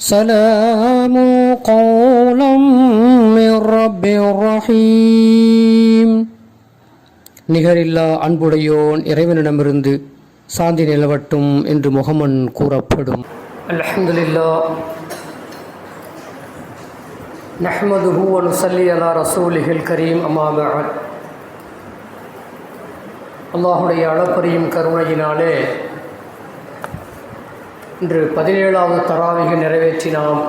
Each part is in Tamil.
سلام قولا من رب رحيم நிகரில்லா அன்புடையோன் இறைவனிடமிருந்து சாந்தி நிலவட்டும் என்று முகமன் கூறப்படும் அல்ஹம்துலில்லா நஹ்மதுஹு வ நுஸல்லி அலா ரசூலிஹில் கரீம் அம்மா பஅத் அல்லாஹுடைய அளப்பரியும் கருணையினாலே இன்று பதினேழாவது தராவிகை நிறைவேற்றி நாம்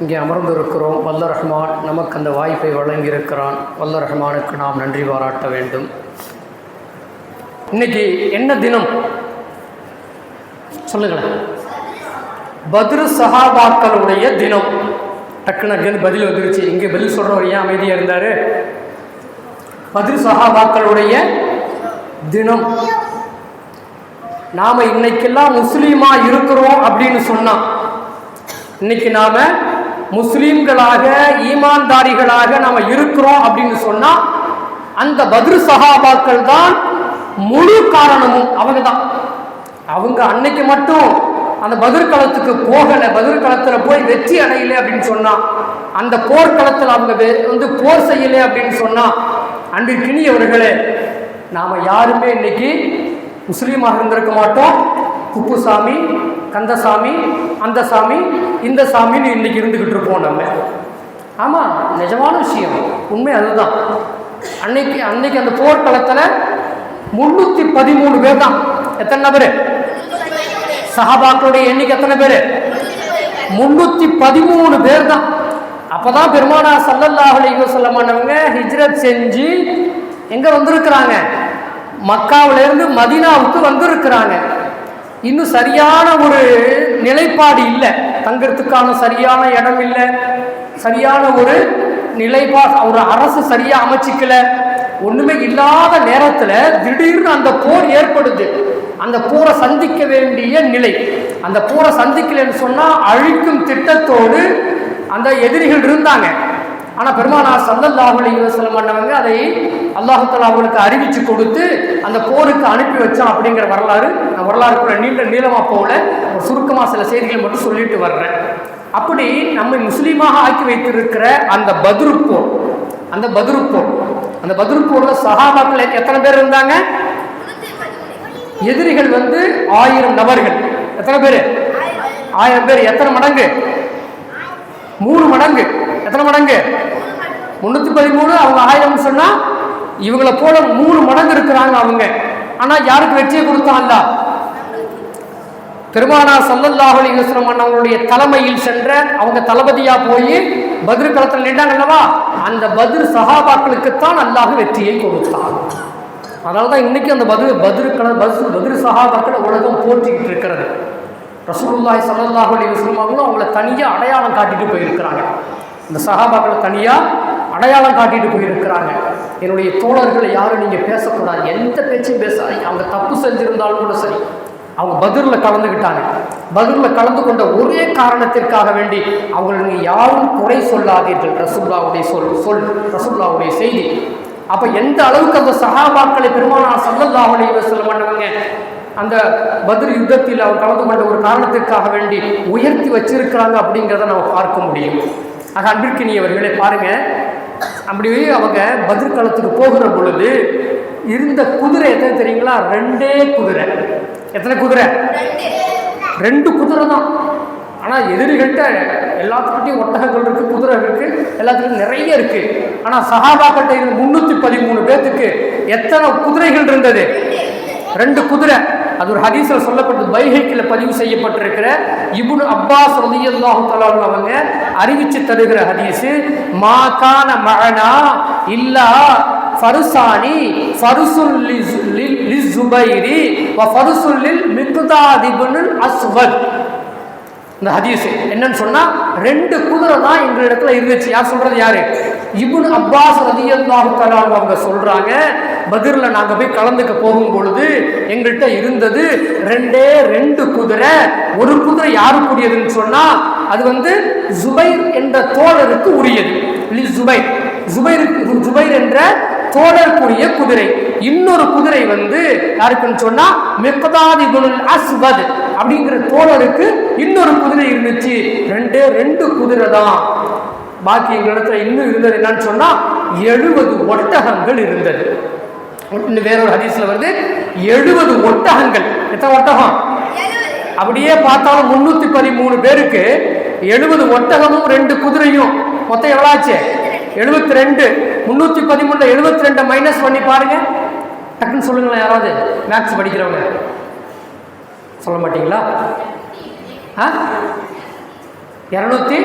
இங்கே அமர்ந்திருக்கிறோம். வல்ல ரஹ்மான் நமக்கு அந்த வாய்ப்பை வழங்கியிருக்கிறான். வல்ல ரஹ்மானுக்கு நாம் நன்றி பாராட்ட வேண்டும். இன்னைக்கு என்ன தினம்? சொல்லுங்களேன். பத்ரு சஹாபாக்களுடைய தினம். டக்குன்னு அங்கேருந்து பதில் வந்துருச்சு. இங்கே பதில் சொல்கிறவர் ஏன் அமைதியாக இருந்தார்? பத்ரு சஹாபாக்களுடைய தினம். நாம் இன்னைக்கெல்லாம் முஸ்லீமா இருக்கிறோம் அப்படின்னு சொன்னான் இன்னைக்கு நாம முஸ்லீம்களாக ஈமான்தாரிகளாக நாம இருக்கிறோம் அப்படின்னு சொன்னா அந்த பத்ரு சஹாபாக்கள் தான் முழு காரணமும் அவங்க தான் அவங்க அன்னைக்கு மட்டும் அந்த பதிர்களத்துக்கு போகலை பதிர்களத்தில் போய் வெற்றி அடையலை அப்படின்னு சொன்னா அந்த போர்க்களத்தில் அவங்க வந்து போர் செய்யலை அப்படின்னு சொன்னா அன்பிற்கினியவர்களே நாம யாருமே இன்னைக்கு முஸ்லீமாக இருந்திருக்க மாட்டோம். குப்புசாமி கந்தசாமி அந்த சாமி இந்த சாமின்னு இன்னைக்கு இருந்துக்கிட்டு இருப்போம் நம்ம. ஆமாம் நிஜமான விஷயம். உண்மை அதுதான். அன்னைக்கு அன்னைக்கு அந்த போர்க்களத்தில் முன்னூற்றி பதிமூணு பேர் தான். எத்தனை நபர் சஹாபாக்களுடைய எண்ணிக்கை எத்தனை பேர்? முன்னூற்றி பதிமூணு பேர் தான். அப்பதான் பெருமானா சல்லல்லாஹு அலைஹி வஸல்லம் ஹிஜ்ரத் செஞ்சு எங்கே வந்திருக்கிறாங்க? மக்காவிலேருந்து மதினாவுக்கு மதீனாவுக்கு வந்திருக்கிறாங்க. இன்னும் சரியான ஒரு நிலைப்பாடு இல்லை. தங்கிறதுக்கான சரியான இடம் இல்லை. சரியான ஒரு நிலைப்பா ஒரு அரசு சரியாக அமைச்சிக்கல. ஒன்றுமே இல்லாத நேரத்தில் திடீர்னு அந்த போர் ஏற்படுது. அந்த போரை சந்திக்க வேண்டிய நிலை. அந்த போரை சந்திக்கலைன்னு சொன்னால் அழிக்கும் திட்டத்தோடு அந்த எதிரிகள் இருந்தாங்க. ஆனால் பெருமானார் சல்லல்லாஹு அலைஹி பண்ணவங்க அதை அல்லாஹ் அவங்களுக்கு அறிவிச்சு கொடுத்து அந்த போருக்கு அனுப்பி வச்சான் அப்படிங்கிற வரலாறு நான் வரலாறுக்குள்ள நீண்ட நீளமாக போகல. ஒரு சுருக்கமாக சில செய்திகளை மட்டும் சொல்லிட்டு வர்றேன். அப்படி நம்மை முஸ்லீமாக ஆக்கி வைத்திருக்கிற அந்த பதிருப்போர் அந்த பதிருப்போர் அந்த பதிருப்போரில் சகாபாக்கள் எத்தனை பேர் இருந்தாங்க? எதிரிகள் வந்து ஆயிரம் நபர்கள். எத்தனை பேர்? ஆயிரம் பேர். எத்தனை மடங்கு? மூணு மடங்கு. எத்தனை மடங்கு? முன்னூத்தி பதிமூணு அவங்க ஆயிரம் சொன்னால் இவங்கள போல மூணு மடங்கு இருக்கிறாங்க அவங்க. ஆனா யாருக்கு வெற்றியை கொடுத்தான்ல பெருமானா சல்லல்லாஹு அலைஹி வஸல்லம் அவங்களுடைய தலைமையில் சென்ற அவங்க தளபதியா போய் பதிர் களத்தில் நின்றாங்க அல்லவா? அந்த பதிர் சகாபாக்களுக்குத்தான் அல்லாஹ் வெற்றியை கொடுத்தான். அதனால தான் இன்னைக்கு அந்த பத்ரு பத்ரு கள பத்ரு பத்ரு சஹாபாக்களை உலகம் போற்றிக்கிட்டு இருக்கிறது. ரசூலுல்லாஹி ஸல்லல்லாஹு அலி வஸல்லம் அவங்களும் அவங்கள தனியாக அடையாளம் காட்டிட்டு போயிருக்கிறாங்க. இந்த சகாபாக்களை தனியாக அடையாளம் காட்டிட்டு போயிருக்கிறாங்க. என்னுடைய தோழர்களை யாரும் நீங்கள் பேசக்கூடாது. எந்த பேச்சும் பேசாதீங்க. அவங்க தப்பு செஞ்சுருந்தாலும் கூட சரி. அவங்க பதிரில் கலந்துக்கிட்டாங்க பதிரில் கலந்து கொண்ட ஒரே காரணத்திற்காக வேண்டி அவங்களுக்கு யாரும் குறை சொல்லாதீர்கள். ரசுல்லாவுடைய சொல் சொல் ரசுல்லாவுடைய செய்தி. அப்போ எந்த அளவுக்கு அந்த சகாபாக்களை பெருமானார் சல்லல்லாஹு அலைஹி வஸல்லம் அந்த பத்ர் யுத்தத்தில் அவர் கலந்து கொண்ட ஒரு காரணத்திற்காக வேண்டி உயர்த்தி வச்சிருக்கிறாங்க அப்படிங்கிறத நம்ம பார்க்க முடியும். ஆக அன்பிற்கினியவர்களே பாருங்க. அப்படி அவங்க பதிர்காலத்துக்கு போகிற பொழுது இருந்த குதிரை எத்தனை தெரியுங்களா? ரெண்டே குதிரை. எத்தனை குதிரை? ரெண்டு குதிரை தான். ஆனால் எதிரிகள்கிட்ட எல்லாத்துக்கிட்டையும் ஒட்டகங்கள் இருக்கு குதிரை இருக்கு எல்லாத்துக்கிட்டையும் நிறைய இருக்கு. ஆனால் சஹாபாக்கிட்ட இருந்த முன்னூற்றி பதிமூணு பேத்துக்கு எத்தனை குதிரைகள் இருந்தது? ரெண்டு குதிரை. அது ஒரு ஹதீஸில் சொல்லப்பட்டது பைஹைக்கில் பதிவு செய்யப்பட்டிருக்கிற இப்னு அப்பாஸ் ரலியல்லாஹு தஆலா அவங்க அறிவிச்சு தருகிற ஹதீஸ் மா கான இல்லா ஃபருசானி ஃபருசுல் லிஸ்- ஃபருசுல்லில் லிஸ்ஸுபைரி ஃபருசுல் லில் அஸ்வத் இந்த ஹதீஸ். என்னன்னு சொன்னால் ரெண்டு குதிரை தான் எங்களிடத்துல இருந்துச்சு. யார் சொல்கிறது யார்? இபுன் அப்பாஸ் ரதியல்லாஹு தஆலா அவங்க சொல்கிறாங்க பதிரில் நாங்கள் போய் கலந்துக்க போகும் பொழுது எங்கள்கிட்ட இருந்தது ரெண்டே ரெண்டு குதிரை. ஒரு குதிரை யாருக்குரியதுன்னு சொன்னால் அது வந்து ஜுபைர் என்ற தோழருக்கு உரியது. இல்லை ஜுபைர். ஜுபைருக்கு ஜுபைர் என்ற தோழருக்குரிய குதிரை. இன்னொரு குதிரை வந்து யாருக்குன்னு சொன்னால் மெக்கதாதி குனுல் அஸ்வத். அப்படிங்கிற தோழருக்கு இன்னொரு குதிரை இருந்துச்சு. ரெண்டே ரெண்டு குதிரை தான். பாக்கி எங்களிடத்துல இன்னும் இருந்தது என்னன்னு சொன்னா எழுபது ஒட்டகங்கள் இருந்தது. இன்னும் வேறொரு ஹதீஸ்ல வருது எழுபது ஒட்டகங்கள். எத்தனை ஒட்டகம்? அப்படியே பார்த்தாலும் முன்னூத்தி பதிமூணு பேருக்கு எழுபது ஒட்டகமும் ரெண்டு குதிரையும். மொத்தம் எவ்வளோ ஆச்சு? எழுபத்தி ரெண்டு. முந்நூற்றி பதிமூணுல எழுபத்தி ரெண்டு மைனஸ் பண்ணி பாருங்க. டக்குன்னு சொல்லுங்களேன் யாராவது மேக்ஸ் படிக்கிறவங்க. சொல்ல மாட்டீங்களா ஆ? இரநூத்தி?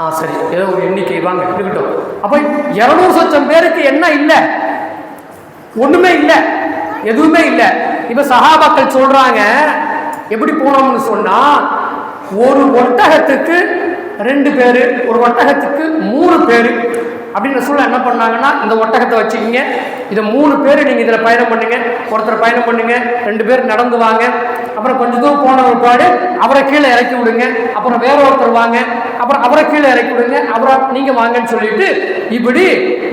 ஆ சரி. ஏதோ ஒரு எண்ணிக்கை. வாங்க இருக்கட்டும். அப்போ இரநூறு சொச்சம் பேருக்கு என்ன இல்லை? ஒன்றுமே இல்லை. எதுவுமே இல்லை. இப்போ சகாபாக்கள் சொல்கிறாங்க எப்படி போனோம்னு சொன்னால் ஒரு ஒட்டகத்துக்கு ரெண்டு பேர் ஒரு ஒட்டகத்துக்கு மூணு பேர் அப்படின்னு சொல்ல என்ன பண்ணாங்கன்னா இந்த ஒட்டகத்தை வச்சுக்கிங்க. இதை மூணு பேர் நீங்கள் இதில் பயணம் பண்ணுங்க. ஒருத்தர் பயணம் பண்ணுங்க. ரெண்டு பேர் நடந்து வாங்க அப்புறம் கொஞ்சம் தூரம் போன ஒரு பாடு அவரை கீழே இறக்கி விடுங்க. அப்புறம் வேற ஒருத்தர் வாங்க. அப்புறம் அவரை கீழே இறக்கி விடுங்க. அப்புறம் நீங்கள் வாங்கன்னு சொல்லிட்டு இப்படி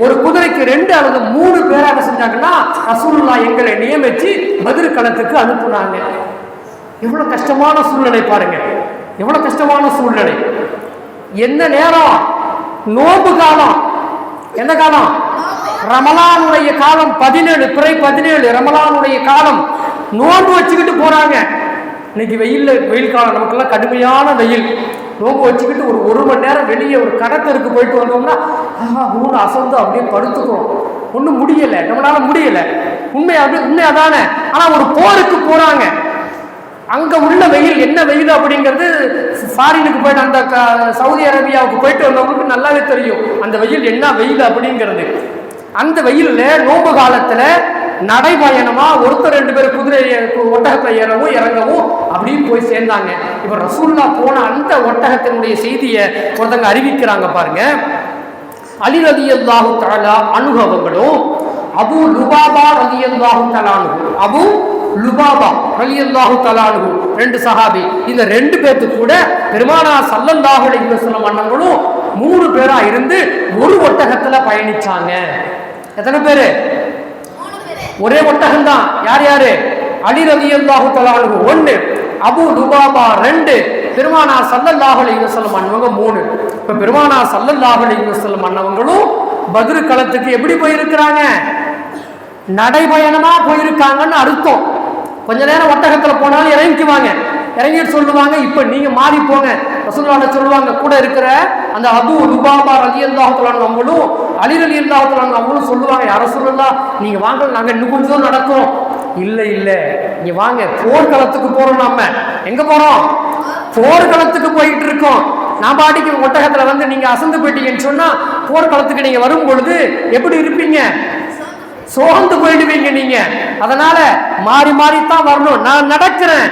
ஒரு குதிரைக்கு ரெண்டு அல்லது மூணு பேராக செஞ்சாங்கன்னா ரசூலுல்லா எங்களை நியமிச்சு பதில் களத்துக்கு அனுப்புனாங்க. எவ்வளோ கஷ்டமான சூழ்நிலை பாருங்க. எவ்வளோ கஷ்டமான சூழ்நிலை. என்ன நேரம்? நோன்பு காலம். என்ன காலம்? ரமலானுடைய காலம் பதினேழு பிறை பதினேழு ரமலானுடைய காலம் நோன்பு வச்சுக்கிட்டு போறாங்க. இன்னைக்கு வெயில்ல வெயில் காலம் நமக்கெல்லாம் கடுமையான வெயில். நோன்பு வச்சுக்கிட்டு ஒரு ஒரு மணி நேரம் வெளியே ஒரு கடத்தருக்கு போயிட்டு வந்தோம்னா ஆஹா மூணு அசந்து அப்படியே படுத்துக்கிறோம். ஒன்றும் முடியலை. நம்மளால முடியலை. உண்மை அது உண்மை தானே ஆனால் ஒரு போருக்கு போகிறாங்க அங்கே உள்ள வெயில் என்ன வெயில் அப்படிங்கிறது ஃபாரினுக்கு போயிட்டு அந்த சவுதி அரேபியாவுக்கு போயிட்டு வந்தவங்களுக்கு நல்லாவே தெரியும். அந்த வெயில் என்ன வெயில் அப்படிங்கிறது. அந்த வெயிலில் நோம்பு காலத்தில் நடைபயணமாக ஒருத்தர் ரெண்டு பேர் குதிரை ஒட்டகத்தை ஏறவும் இறங்கவும் அப்படின்னு போய் சேர்ந்தாங்க. இப்போ ரசூல்லா போன அந்த ஒட்டகத்தினுடைய செய்தியை ஒருத்தங்க அறிவிக்கிறாங்க பாருங்க. அலி ரதி அல்லாஹு தாலா அனுபவங்களும் அபு லுபாபா ரதி அல்லாஹு தலானு அபு லுபாபா ரலி அல்லாஹு தலானு ரெண்டு சஹாபி. இந்த ரெண்டு பேர்த்து கூட பெருமானா சல்லல்லாஹு அலைஹி வஸல்லம் அண்ணங்களும் மூணு பேரா இருந்து ஒரு ஒட்டகத்துல பயணிச்சாங்க. எத்தனை பேரு? ஒரே ஒட்டகம் தான் யார் யாரு? அலி ரவி அல்லாஹு தலானு ஒன்னு அபு லுபாபா ரெண்டு. பெருமானா சல்லல்லாஹு அலைஹி வஸல்லம் அண்ணவங்க மூணு. இப்ப பெருமானா சல்லல்லாஹு அலைஹி வஸல்லம் அண்ணவங்களும் பத்ரு களத்துக்கு எப்படி போயிருக்கிறாங்க? நடைபயணமா போயிருக்காங்கன்னு அர்த்தம். கொஞ்ச நேரம் ஒட்டகத்துல போனாலும் இறங்கிக்குவாங்க. இறங்கிட்டு சொல்லுவாங்க இப்ப நீங்க மாறி போங்க. ரசூலுல்லாஹ் சொல்லுவாங்க கூட இருக்கிற அந்த அபு லுபாபா ரலியல்லாஹு தஆலா அவங்களும் அலி ரலியல்லாஹு தஆலா அவங்களும் சொல்லுவாங்க யார சொல்லலாம் நீங்க வாங்க நாங்க இன்னும் கொஞ்சம் தூரம் நடக்கிறோம். இல்ல இல்ல நீங்க வாங்க போர்க்களத்துக்கு போறோம் நாம. எங்க போறோம்? போர்க்களத்துக்கு போயிட்டு இருக்கோம். நான் பாட்டிக்கு ஒட்டகத்துல வந்து நீங்க அசந்து போயிட்டீங்கன்னு சொன்னா போர்க்களத்துக்கு நீங்க வரும் பொழுது எப்படி இருப்பீங்க? சோர்ந்து போயிடுவீங்க நீங்க. அதனால மாறி மாறி தான் வரணும். நான் நடக்கிறேன்.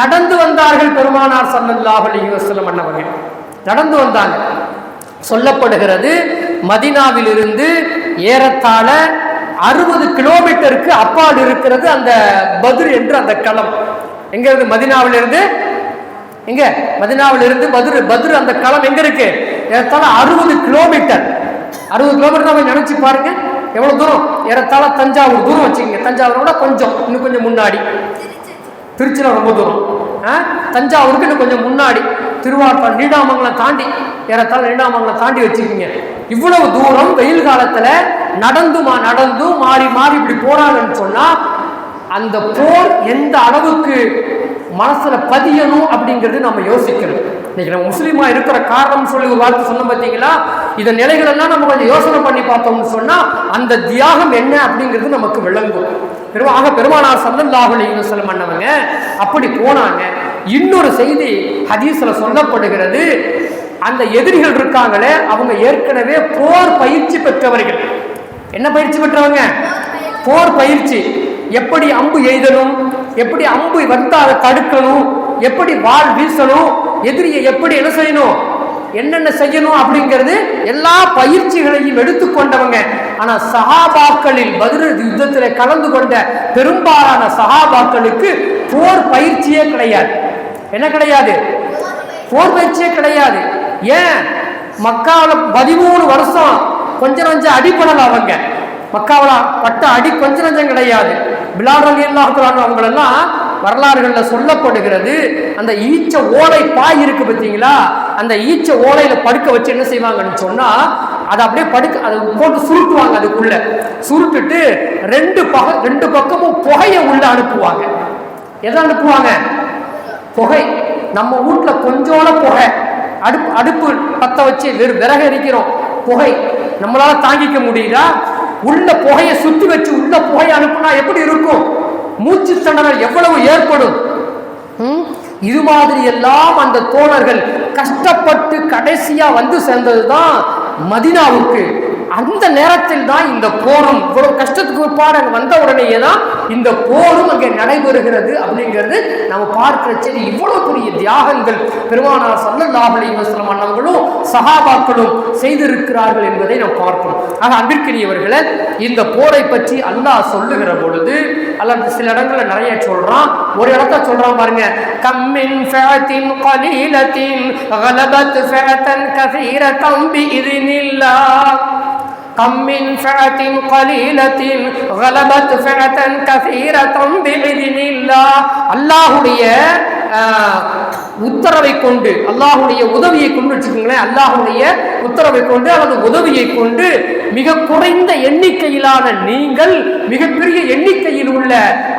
நடந்து வந்தார்கள் பெருமானார் ஸல்லல்லாஹு அலைஹி வஸல்லம் அண்ணவங்க நடந்து வந்தாங்க. சொல்லப்படுகிறது மதினாவிலிருந்து ஏறத்தாழ அறுபது கிலோமீட்டருக்கு அப்பால் இருக்கிறது அந்த பதுர் என்று அந்த களம். எங்க இருந்து மதினாவிலிருந்து. எங்க? மதினாவிலிருந்து பதுர் பதுர் அந்த களம் எங்க இருக்கு? ஏறத்தாழ அறுபது கிலோமீட்டர். அறுபது கிலோமீட்டர் நம்ம நினைச்சு பாருங்க. எவ்வளவு தூரம்? ஏறத்தாழ தஞ்சாவூர் தூரம் வச்சுக்கோங்க. தஞ்சாவூரோட கொஞ்சம் இன்னும் கொஞ்சம் முன்னாடி. திருச்சியில் ரொம்ப தூரம். ஆ? தஞ்சாவூருக்கு இன்னும் கொஞ்சம் முன்னாடி. திருவாரூர் நீடாமங்கலம் தாண்டி ஏறத்தாழ நீடாமங்கலம் தாண்டி வச்சுக்கோங்க. இவ்வளவு தூரம் வெயில் காலத்தில் நடந்து மா நடந்தும் மாறி மாறி இப்படி போறாங்கன்னு சொன்னா அந்த போர் எந்த அளவுக்கு மனசுல பதியணும் அப்படிங்கிறது நம்ம யோசிக்கணும். இன்னைக்கு நம்ம முஸ்லீமா இருக்கிற காரணம் சொல்லி ஒரு வார்த்தை சொன்னோம் பார்த்தீங்களா? இந்த நிலைகள் எல்லாம் நம்ம கொஞ்சம் யோசனை பண்ணி பார்த்தோம்னு சொன்னா அந்த தியாகம் என்ன அப்படிங்கிறது நமக்கு விளங்கும். பெருமா ஆக பெருமானார் சந்தன் அலைஹி வஸல்லம் அண்ணவங்க அப்படி போனாங்க. இன்னொரு செய்தி ஹதீஸ்ல சொல்லப்படுகிறது அந்த எதிரிகள் இருக்காங்களே அவங்க ஏற்கனவே போர் பயிற்சி பெற்றவர்கள். என்ன பயிற்சி பெற்றவங்க? போர் பயிற்சி. எப்படி அம்பு எய்தணும்? எப்படி அம்பு வந்து அதை தடுக்கணும்? எப்படி வாள் வீசணும்? எதிரியை எப்படி என்ன செய்யணும்? என்னென்ன செய்யணும் அப்படிங்கிறது எல்லா பயிற்சிகளையும் எடுத்துக்கொண்டவங்க. ஆனா சகாபாக்களில் பதில் யுத்தத்தில் கலந்து கொண்ட பெரும்பாலான சகாபாக்களுக்கு போர் பயிற்சியே கிடையாது. என்ன கிடையாது? போர் பயிற்சியே கிடையாது. ஏன்? மக்காவில் பதிமூணு வருஷம் கொஞ்சம் கொஞ்சம் அடிப்படல அவங்க. மக்காவில் பட்ட அடி கொஞ்சம் நஞ்சம் கிடையாது. பிலாடல் அலி அவங்களெல்லாம் வரலாறுகளில் சொல்லப்படுகிறது. அந்த ஈச்ச ஓலை பாய் இருக்கு பார்த்தீங்களா? அந்த ஈச்ச ஓலையில படுக்க வச்சு என்ன செய்வாங்கன்னு சொன்னா அதை அப்படியே படுக்க அதை போட்டு சுருட்டுவாங்க அதுக்குள்ள. சுருட்டுட்டு ரெண்டு பக ரெண்டு பக்கமும் புகையை உள்ள அனுப்புவாங்க. எதை அனுப்புவாங்க? புகை. நம்ம வீட்ல கொஞ்சோட புகை. அடுப்பு அடுப்பு பற்ற வச்சு வெறும் விறகு எரிக்கிறோம் புகை. நம்மளால தாங்கிக்க முடியல உள்ள புகையை சுத்தி வச்சு உள்ள புகையை அனுப்புனா எப்படி இருக்கும்? மூச்சு திணறல் எவ்வளவு ஏற்படும்? இது மாதிரி எல்லாம் அந்த தோழர்கள் கஷ்டப்பட்டு கடைசியா வந்து சேர்ந்ததுதான் மதினாவுக்கு அந்த நேரத்தில் தான் இந்த போரும் இவ்வளவு கஷ்டத்துக்கு உட்பாடு அங்கே வந்த உடனேயே தான் இந்த போரும் அங்கே நடைபெறுகிறது அப்படிங்கிறது நம்ம பார்க்கிற சரி இவ்வளவு பெரிய தியாகங்கள் பெருமானார் சல்லல்லாஹலி வசலம் அண்ணவர்களும் சகாபாக்களும் செய்திருக்கிறார்கள் என்பதை நாம் பார்க்கணும் ஆக அன்பிற்கினியவர்களை இந்த போரை பற்றி அல்லாஹ் சொல்லுகிற பொழுது அல்ல சில இடங்களில் நிறைய சொல்றான். ஒரு இடத்த சொல்றான் பாருங்க கம்மின் ஃபஅத்தின் கலீலத்தின் கலபத் ஃபஅத்தன் கசீரத்தம் பிஇذن كم من فئة قليلة غلبت فئة كثيرة بإذن الله. الله உத்தரவை கொண்டு அல்லாஹுடைய உதவியை கொண்டு வச்சுக்கோங்களேன் அல்லாஹுடைய உத்தரவை கொண்டு அல்லது உதவியை கொண்டு மிக குறைந்த எண்ணிக்கையிலான நீங்கள் மிகப்பெரிய எண்ணிக்கையில் உள்ள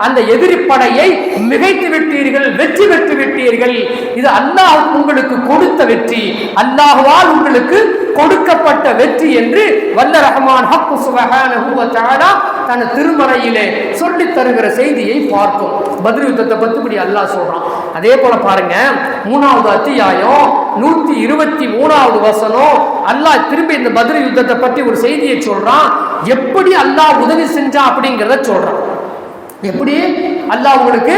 அந்த எதிரி படையை மிகைத்து விட்டீர்கள் வெற்றி பெற்று விட்டீர்கள். இது அல்லாஹ் உங்களுக்கு கொடுத்த வெற்றி. அல்லாஹுவால் உங்களுக்கு கொடுக்கப்பட்ட வெற்றி என்று வல்ல ரஹ்மான் ஹக்கு சுபஹானஹு தன தன் திருமறையிலே சொல்லி தருகிற செய்தியை பார்க்கும். பத்ரி யுத்தத்தை பத்துபடி அல்லாஹ் சொல்றான். அதே போல பாருங்க மூணாவது அத்தியாயம் நூத்தி இருபத்தி மூணாவது வசனம். அல்லாஹ் திரும்பி இந்த பத்ர் யுத்தத்தை பற்றி ஒரு செய்தியை சொல்றான். எப்படி அல்லாஹ் உதவி செஞ்சான் அப்படிங்கிறத சொல்றான். எப்படி அல்லாஹ் உங்களுக்கு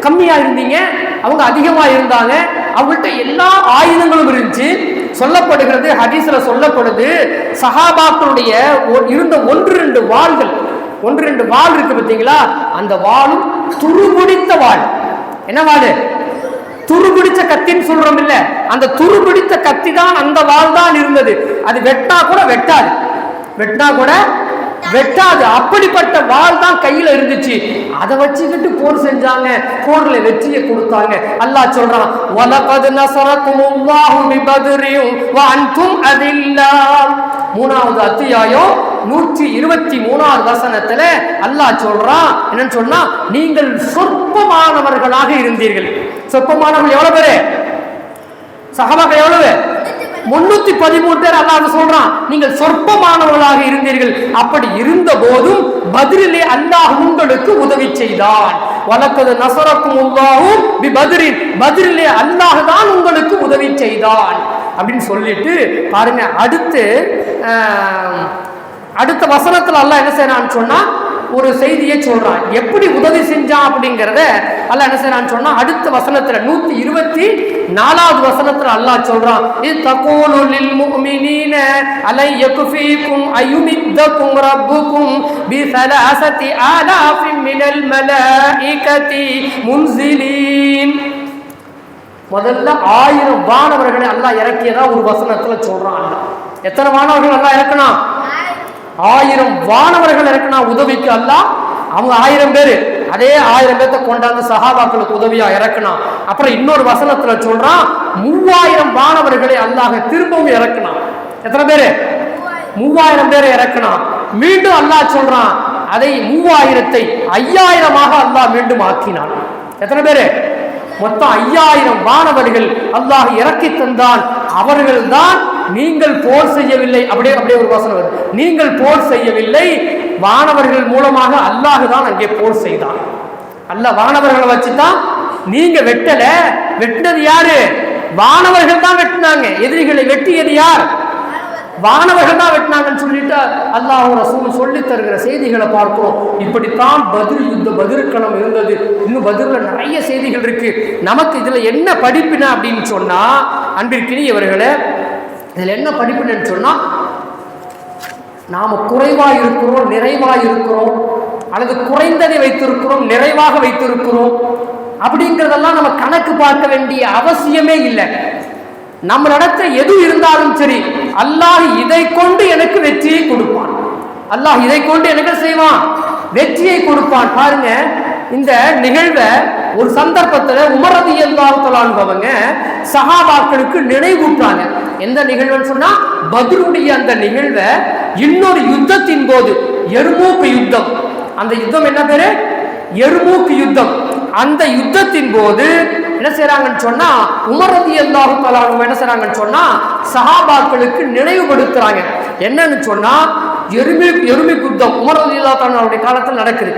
கம்மியா இருந்தீங்க அவங்க அதிகமா இருந்தாங்க அவங்கள்ட்ட எல்லா ஆயுதங்களும் இருந்துச்சு. சொல்லப்படுகிறது ஹதீஸ்ல சொல்லப்படுது சஹாபாக்களுடைய ஒ- இருந்த ஒன்று ரெண்டு வாள்கள் ஒன்று ரெண்டு வாள் இருக்கு பார்த்தீங்களா? அந்த வாளும் துருபிடித்த வாள். என்ன வாள் துருபிடிச்ச கத்தின்னு சொல்றோம் இல்ல. அந்த துருபிடித்த கத்தி தான் அந்த வாள் தான் இருந்தது. அது வெட்டா கூட வெட்டாது. வெட்டினா கூட வெட்டாது. அப்படிப்பட்ட வாள் தான் கையில இருந்துச்சு. அதை வச்சுக்கிட்டு போர் செஞ்சாங்க. போர்ல வெற்றியை கொடுத்தாங்க. அல்லாஹ் சொல்றான் வலகத் நஸரகுமுல்லாஹு பிபத்ரின் வ அன்தும் அதில்லா. மூணாவது அத்தியாயம் நூற்றி இருபத்தி மூணாவது வசனத்துல அல்லாஹ் சொல்றான் என்னன்னு சொன்னா நீங்கள் சொற்பமானவர்களாக இருந்தீர்கள். சொற்பமானவர்கள் எவ்வளவு பேரு? சகபாக்கள் எவ்வளவு? முன்னூத்தி பதிமூணு பேர் அல்லாஹ் சொல்றான் நீங்கள் சொற்பமானவர்களாக இருந்தீர்கள். அப்படி இருந்த போதும் பதிலே அல்லாஹ் உங்களுக்கு உதவி செய்தான். வழக்கது நசரக்கும் உல்லாவும் பி பதிரின் அல்லாஹ் தான் உங்களுக்கு உதவி செய்தான். அப்படின்னு சொல்லிட்டு பாருங்க அடுத்து அடுத்த வசனத்துல அல்லாஹ் என்ன செய்யறான்னு சொன்னா ஒரு செய்தியை சொல்றான். எப்படி உதவி செஞ்சான் அப்படிங்கிறத அல்ல என்ன செய்யறான்னு சொன்னா அடுத்த வசனத்துல நூத்தி இருபத்தி நாலாவது வசனத்துல அல்லாஹ் சொல்றான். இது தகோலு லில் முஃமினீன அலை யக்ஃபீக்கும் அயுமித்தக்கும் ரப்புக்கும் பி ஸலாசதி ஆலாஃபின் மினல் மலாயிகதி முன்சிலீன். முதல்ல ஆயிரம் வானவர்களை அல்லாஹ் இறக்கியதா ஒரு வசனத்துல சொல்றான் அல்லாஹ். எத்தனை வானவர்கள் அல்லாஹ் இறக்கணும் ஆயிரம் வானவர்கள் இறக்கினா உதவிக்கு அல்ல. அவங்க ஆயிரம் பேர். அதே ஆயிரம் பேர்த்த கொண்டாந்து சகாபாக்களுக்கு உதவியா இறக்கணும் அப்புறம் இன்னொரு வசனத்துல சொல்றான் மூவாயிரம் வானவர்களை அல்லாஹ் திரும்பவும் இறக்கணும் எத்தனை பேரு? மூவாயிரம் பேரை இறக்கணும் மீண்டும் அல்லாஹ் சொல்றான் அதை மூவாயிரத்தை ஐயாயிரமாக அல்லாஹ் மீண்டும் ஆக்கினான். எத்தனை பேரு? மொத்தம் ஐயாயிரம் வானவர்கள் அல்லாஹ் இறக்கி தந்தான் அவர்கள் தான் நீங்கள் போர் செய்யவில்லை. அப்படியே அப்படியே ஒரு வசனம் வருது. நீங்கள் போர் செய்யவில்லை. வானவர்கள் மூலமாக அல்லாஹ் தான் அங்கே போர் செய்தான். அல்ல வானவர்களை வச்சுதான் நீங்க வெட்டல. வெட்டினது யாரு? வானவர்கள் தான் வெட்டினாங்க. எதிரிகளை வெட்டியது யார்? வானவர்கள் தான் வெட்டினாங்கன்னு சொல்லிட்டு அல்லாஹ் ரசூல் சொல்லி தருகிற செய்திகளை பார்க்கிறோம். இப்படித்தான் பதில் இந்த பதிர்களம் இருந்தது. இன்னும் பதிலில் நிறைய செய்திகள் இருக்கு. நமக்கு இதுல என்ன படிப்பின அப்படின்னு சொன்னா அன்பிற்கினியவர்களே இதுல என்ன படிப்பினு சொன்னா நாம குறைவா இருக்கிறோம் நிறைவா இருக்கிறோம் அல்லது குறைந்ததை வைத்திருக்கிறோம் நிறைவாக வைத்திருக்கிறோம் அப்படிங்கிறதெல்லாம் நம்ம கணக்கு பார்க்க வேண்டிய அவசியமே இல்லை. நம்மளிடத்துல எது இருந்தாலும் சரி அல்லாஹ் இதை கொண்டு எனக்கு வெற்றியை கொடுப்பான். அல்லாஹ் இதை கொண்டு எனக்கு செய்வான்? வெற்றியை கொடுப்பான். பாருங்க இந்த நிகழ்வை ஒரு சந்தர்ப்பத்துல உமரது என்பவங்க சகாபாக்களுக்கு நினைவூட்டாங்க எந்த நிகழ்வுன்னு சொன்னா பதிலுடைய அந்த நிகழ்வை இன்னொரு யுத்தத்தின் போது எருமூக்கு யுத்தம். அந்த யுத்தம் என்ன பேரு? எருமூக்கு யுத்தம். அந்த யுத்தத்தின் போது என்ன செய்யறாங்கன்னு சொன்னா உமரதி அல்லாஹு என்ன செய்யறாங்கன்னு சொன்னா சஹாபாக்களுக்கு நினைவுபடுத்துறாங்க என்னன்னு சொன்னா எருமி எருமி குத்தம் உமரதி அவருடைய காலத்தில் நடக்குது.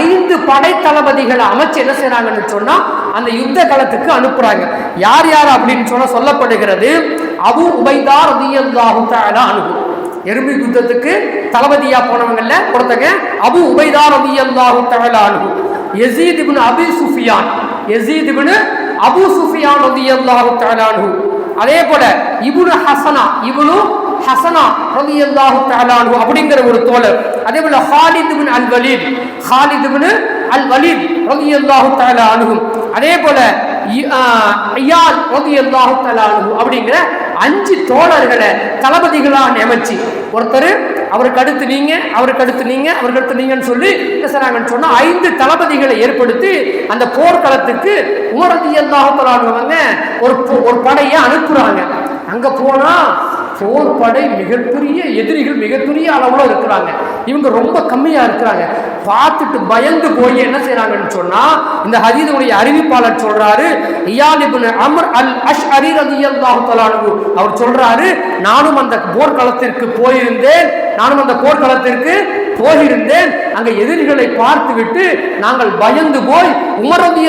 ஐந்து படை தளபதிகளை அமைச்சு என்ன செய்யறாங்கன்னு சொன்னா அந்த யுத்த காலத்துக்கு அனுப்புறாங்க. யார் யார் அப்படின்னு சொன்னா சொல்லப்படுகிறது அபு உபைதா ரதியல்லாஹு தஆலா அனுகு எருமை குத்தத்துக்கு தளபதியா போனவங்கல்ல ஒருத்தங்க அபு உபைதா ரலியல்லாஹு தஆலா அன்ஹு. Yazid ibn Abi Sufyan. Yazid Abu Sufyan ரதி அல்லாஹு தாலானு அதே போல இப்னு ஹசனா இவனு ஹசனா ரதி அல்லாஹு தாலானு அப்படிங்கிற ஒரு தோழர். அதே போல Khalid ibn al Walid Khalid al Walid ரதி அல்லாஹு தாலானு அதே போல ஐயால் ரதி அல்லாஹு தாலானு அப்படிங்கிற அஞ்சு தோழர்களை தளபதிகளாக நியமிச்சு ஒருத்தர் அவருக்கு அடுத்து நீங்க அவருக்கு அடுத்து நீங்க அவருக்கு அடுத்து நீங்கன்னு சொல்லி என்ன செய்றாங்கன்னு சொன்னா ஐந்து தளபதிகளை ஏற்படுத்தி அந்த போர்க்களத்துக்கு உமரதி எல்லாத்தலானவங்க ஒரு ஒரு படையை அனுப்புறாங்க. அங்க போனா போர் படை மிகப்பெரிய எதிரிகள் மிகப்பெரிய அளவில் இருக்கிறாங்க. இவங்க ரொம்ப கம்மியாக இருக்கிறாங்க. பார்த்துட்டு பயந்து போய் என்ன செய்கிறாங்கன்னு சொன்னா இந்த ஹதீதுடைய அறிவிப்பாளர் சொல்றாரு இயால் இப்னு அல் அஷ் அரி ரலியல்லாஹு தஆலா அவர் சொல்றாரு நானும் அந்த போர்க்களத்திற்கு போயிருந்தேன் நானும் அந்த போர்க்களத்திற்கு போயிருந்தேன். அங்கே எதிரிகளை பார்த்துவிட்டு நாங்கள் பயந்து போய் உமரதி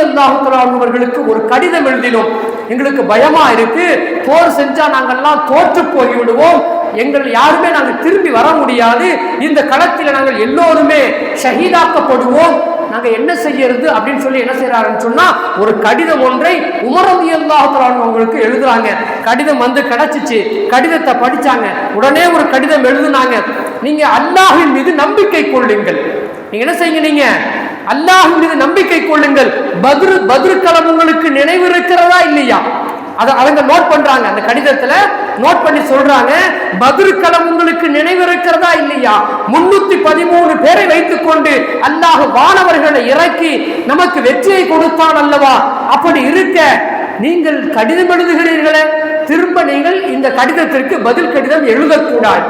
அவர்களுக்கு ஒரு கடிதம் எழுதினோம். எங்களுக்கு பயமா இருக்கு. போர் செஞ்சா நாங்கள்லாம் தோற்று போய் விடுவோம். எங்கள் யாருமே நாங்கள் திரும்பி வர முடியாது. இந்த களத்தில் நாங்கள் எல்லோருமே ஷஹீதாக்கப்படுவோம். நாங்க என்ன செய்யறது அப்படின்னு சொல்லி என்ன செய்யறாருன்னு சொன்னா ஒரு கடிதம் ஒன்றை உமரதி அவங்களுக்கு எழுதுறாங்க. கடிதம் வந்து கிடைச்சிச்சு. கடிதத்தை படிச்சாங்க. உடனே ஒரு கடிதம் எழுதுனாங்க. நீங்க அல்லாஹின் மீது நம்பிக்கை கொள்ளுங்கள். நீங்க என்ன செய்யுங்க நீங்க? அல்லாஹின் மீது நம்பிக்கை கொள்ளுங்கள். பத்ரு பத்ரு களம் உங்களுக்கு நினைவு இருக்கிறதா இல்லையா? அதை அவங்க நோட் பண்றாங்க. அந்த கடிதத்துல நோட் பண்ணி சொல்றாங்க பத்ரு உங்களுக்கு நினைவு இருக்கிறதா இல்லையா? முன்னூத்தி பதிமூணு பேரை வைத்துக் கொண்டு அல்லாஹ் வானவர்களை இறக்கி நமக்கு வெற்றியை கொடுத்தான் அல்லவா? அப்படி இருக்க நீங்கள் கடிதம் எழுதுகிறீர்களே திரும்ப நீங்கள் இந்த கடிதத்திற்கு பதில் கடிதம் எழுதக்கூடாது.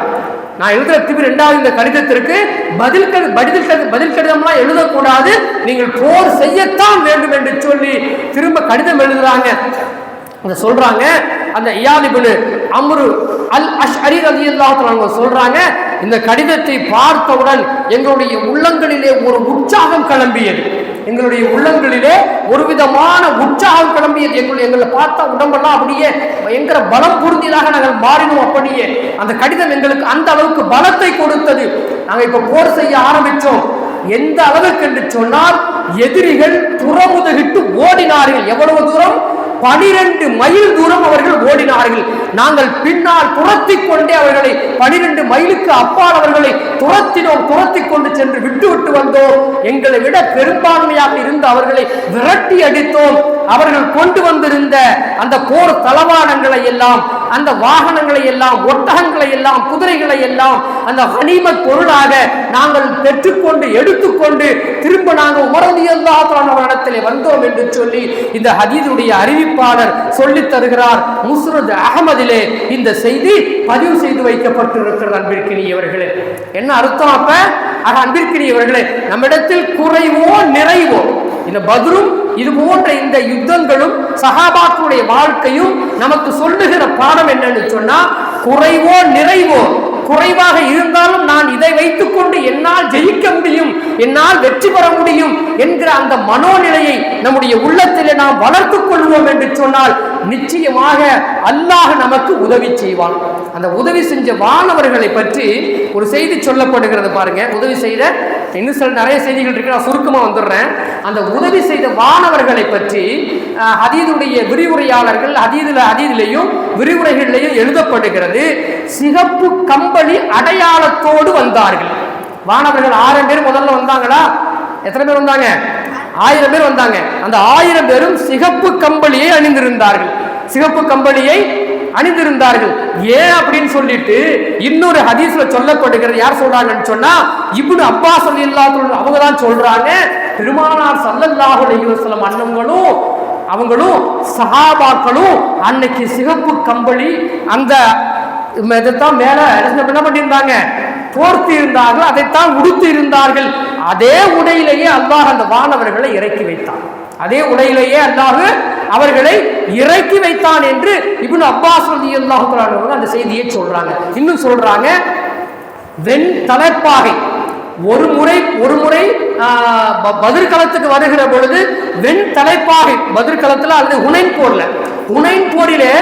நான் எழுதுற திருப்பி ரெண்டாவது இந்த கடிதத்திற்கு பதில் பதில் பதில் கடிதம்லாம் எழுதக்கூடாது. நீங்கள் போர் செய்யத்தான் வேண்டும் என்று சொல்லி திரும்ப கடிதம் எழுதுறாங்க. அதை சொல்றாங்க அந்த இயாதிபுனு அம்ரு அல் அஷ் அரி அலி அவங்க சொல்றாங்க இந்த கடிதத்தை பார்த்தவுடன் எங்களுடைய உள்ளங்களிலே ஒரு உற்சாகம் கிளம்பியது. எங்களுடைய உள்ளங்களிலே ஒரு விதமான உற்சாகம் கிளம்பியது. எங்களுடைய எங்களை பார்த்த உடம்பெல்லாம் அப்படியே பயங்கர பலம் பொருந்தியதாக நாங்கள் மாறினோம் அப்படியே. அந்த கடிதம் எங்களுக்கு அந்த அளவுக்கு பலத்தை கொடுத்தது. நாங்கள் இப்போ போர் செய்ய ஆரம்பித்தோம் எந்த அளவுக்கு என்று சொன்னால் எதிரிகள் புறமுதுகிட்டு ஓடினார்கள். எவ்வளவு தூரம்? பனிரெண்டு மைல் தூரம் அவர்கள் ஓடினார்கள். நாங்கள் பின்னால் துரத்தி கொண்டே அவர்களை பனிரெண்டு மைலுக்கு அப்பால் அவர்களை துரத்தினோம் துரத்தி கொண்டு சென்று விட்டு விட்டு வந்தோம். எங்களை விட பெரும்பான்மையாக இருந்து அவர்களை விரட்டி அடித்தோம். அவர்கள் கொண்டு வந்திருந்த அந்த போர் தளவாடங்களை எல்லாம் அந்த வாகனங்களை எல்லாம் ஒட்டகங்களை எல்லாம் குதிரைகளை எல்லாம் அந்த கனிமத் பொருளாக நாங்கள் பெற்றுக்கொண்டு எடுத்துக்கொண்டு திரும்ப நாங்கள் உமரதியல்லாத்திலே வந்தோம் என்று சொல்லி இந்த ஹதீதுடைய அறிவிப்பாளர் சொல்லித் தருகிறார். முஸ்ரத் அகமதிலே இந்த செய்தி பதிவு செய்து வைக்கப்பட்டிருக்கிறது அன்பிற்கினியவர்களே. என்ன அர்த்தம் அப்ப? அன்பிற்கினியவர்களே நம்மிடத்தில் குறைவோ நிறைவோ? இந்த பதிலும் இது போன்ற இந்த யுத்தங்களும் சஹாபாக்களுடைய வாழ்க்கையும் நமக்கு சொல்லுகிற பாடம் என்னன்னு சொன்னா குறைவோ நிறைவோ குறைவாக இருந்தாலும் நான் இதை வைத்துக்கொண்டு என்னால் ஜெயிக்க முடியும் என்னால் வெற்றி பெற முடியும் என்கிற அந்த மனோநிலையை நம்முடைய உள்ளத்தில் நாம் வளர்த்துக் கொள்வோம் என்று சொன்னால் நிச்சயமாக அல்லாஹ் நமக்கு உதவி செய்வான். அந்த உதவி செஞ்ச வானவர்களை பற்றி ஒரு செய்தி சொல்லப்படுகிறது பாருங்க. உதவி செய்த இன்னும் சில நிறைய செய்திகள் இருக்கு நான் சுருக்கமாக வந்துடுறேன். அந்த உதவி செய்த வானவர்களை பற்றி அதீதுடைய விரிவுரையாளர்கள் அதீதில் அதீதிலையும் விரிவுரைகளிலையும் எழுதப்படுகிறது. சிகப்பு கம்பளி அடையாளத்தோடு வந்தார்கள். வானவர்கள் ஆறு பேர் முதல்ல வந்தாங்களா? எத்தனை பேர் வந்தாங்க? ஆயிரம் பேர் வந்தாங்க. அந்த ஆயிரம் பேரும் சிகப்பு கம்பளியை அணிந்திருந்தார்கள். சிகப்பு கம்பளியை அணிந்திருந்தார்கள். ஏன் அப்படின்னு சொல்லிட்டு இன்னொரு ஹதீஸ்ல சொல்லப்படுகிறது. யார் சொல்றாங்கன்னு சொன்னா இப்னு சொல்லி ரலியல்லாஹு அவங்க தான் சொல்றாங்க. பெருமானார் சல்லல்லாஹு அலைஹி வஸல்லம் அண்ணங்களும் அவங்களும் சஹாபாக்களும் அன்னைக்கு சிகப்பு கம்பளி அந்த இதைத்தான் மேல என்ன பண்ணியிருந்தாங்க? போர்த்தி இருந்தார்கள் அதைத்தான் உடுத்தி இருந்தார்கள் அதே உடையிலேயே அல்லாஹ் அந்த வானவர்களை இறக்கி வைத்தான். அதே உடையிலேயே அல்லாஹு அவர்களை இறக்கி வைத்தான் என்று இப்னு அப்பாஸ் அல்லாஹுக்குறாங்க அந்த செய்தியை சொல்றாங்க. இன்னும் சொல்றாங்க வெண் தலைப்பாகை ஒரு முறை ஒரு முறை பதிர்களத்துக்கு வருகிற பொழுது வெண் தலைப்பாகை பதிர்களத்துல அல்லது உனைன் போர்ல உனைன் போரிலே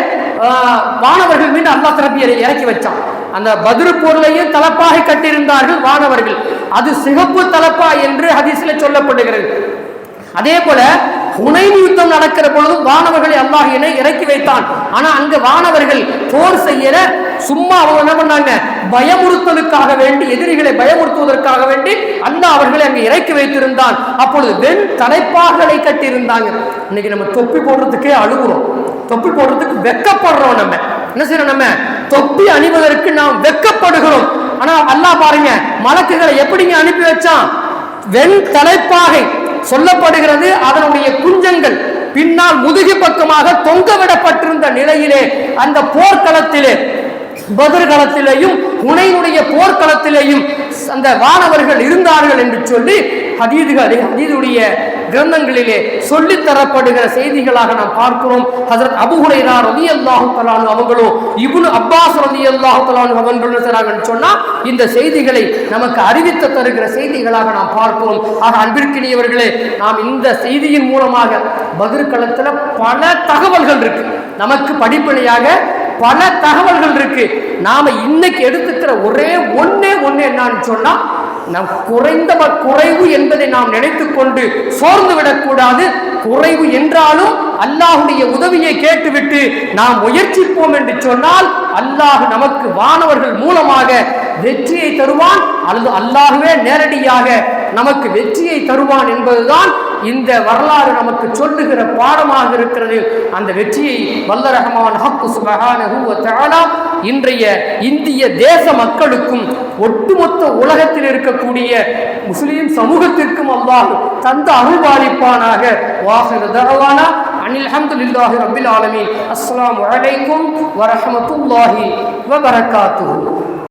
மாணவர்கள் வானவர்கள் மீது அல்லா தரப்பி இறக்கி வச்சான் அந்த பதிரு பொருளையும் தலப்பாக கட்டியிருந்தார்கள் வானவர்கள். அது சிகப்பு தலப்பா என்று ஹதீஸ்ல சொல்லப்படுகிறது. அதே போல ஹுனைன் யுத்தம் நடக்கிற பொழுதும் வானவர்களை அல்லாஹ் இறக்கி வைத்தான். ஆனா அங்க வானவர்கள் போர் செய்யற சும்மா அவங்க என்ன பண்ணாங்க? பயமுறுத்தலுக்காக வேண்டி எதிரிகளை பயமுறுத்துவதற்காக வேண்டி அந்த அவர்களை அங்கே இறக்கி வைத்திருந்தான். அப்பொழுது வெண் தலைப்பாகளை கட்டியிருந்தாங்க. இன்னைக்கு நம்ம தொப்பி போடுறதுக்கே அழுகுறோம். தொப்பி போடுறதுக்கு வெக்கப்படுறோம் நம்ம. என்ன செய்யறோம் நம்ம? தொப்பி அணிவதற்கு நாம் வெக்கப்படுகிறோம். ஆனா அல்லா பாருங்க மலக்குகளை எப்படிங்க அனுப்பி வச்சான்? வெண் தலைப்பாகை சொல்லப்படுகிறது அதனுடைய குஞ்சங்கள் பின்னால் முதுகு பக்கமாக தொங்க விடப்பட்டிருந்த நிலையிலே அந்த போர்க்களத்திலே பதிர்களத்திலேயும் உனையுடைய போர்க்களத்திலேயும் அந்த வானவர்கள் இருந்தார்கள் என்று சொல்லி ஹதீதுகள் ஹதீதுடைய கிரந்தங்களிலே சொல்லித் தரப்படுகிற செய்திகளாக நாம் பார்க்கிறோம். ஹசரத் அபு ரவி அல்லாஹு தலானு அவங்களும் இவனு அப்பாஸ் ரவி அல்லாஹு தலானு அவங்களும் சொன்னா இந்த செய்திகளை நமக்கு அறிவித்து தருகிற செய்திகளாக நாம் பார்க்கிறோம். ஆக அன்பிற்கினியவர்களே நாம் இந்த செய்தியின் மூலமாக பதிர்களத்தில் பல தகவல்கள் இருக்கு. நமக்கு படிப்படியாக பல தகவல்கள் இருக்கு. நாம இன்னைக்கு எடுத்துக்கிற ஒரே ஒன்னே ஒண்ணு என்னன்னு சொன்னா நம் குறைந்த குறைவு என்பதை நாம் நினைத்துக்கொண்டு சோர்ந்து விடக்கூடாது. குறைவு என்றாலும் அல்லாஹுடைய உதவியை கேட்டுவிட்டு நாம் முயற்சிப்போம் என்று சொன்னால் அல்லாஹ் நமக்கு வானவர்கள் மூலமாக வெற்றியை தருவான் அல்லது அல்லாஹுவே நேரடியாக நமக்கு வெற்றியை தருவான் என்பதுதான் இந்த வரலாறு நமக்கு சொல்லுகிற பாடமாக இருக்கிறது. அந்த வெற்றியை வல்ல ரஹமான் ஹக்கு சுபகான இன்றைய இந்திய தேச மக்களுக்கும் ஒட்டுமொத்த உலகத்தில் இருக்கக்கூடிய முஸ்லீம் சமூகத்திற்கும் அல்லாஹ் தந்த அருள்பாலிப்பானாக. வாஹிரு தஅவானா அனில் ஹம்துலில்லாஹி ரப்பில் ஆலமீன். அஸ்ஸலாமு அலைக்கும் வ ரஹ்மத்துல்லாஹி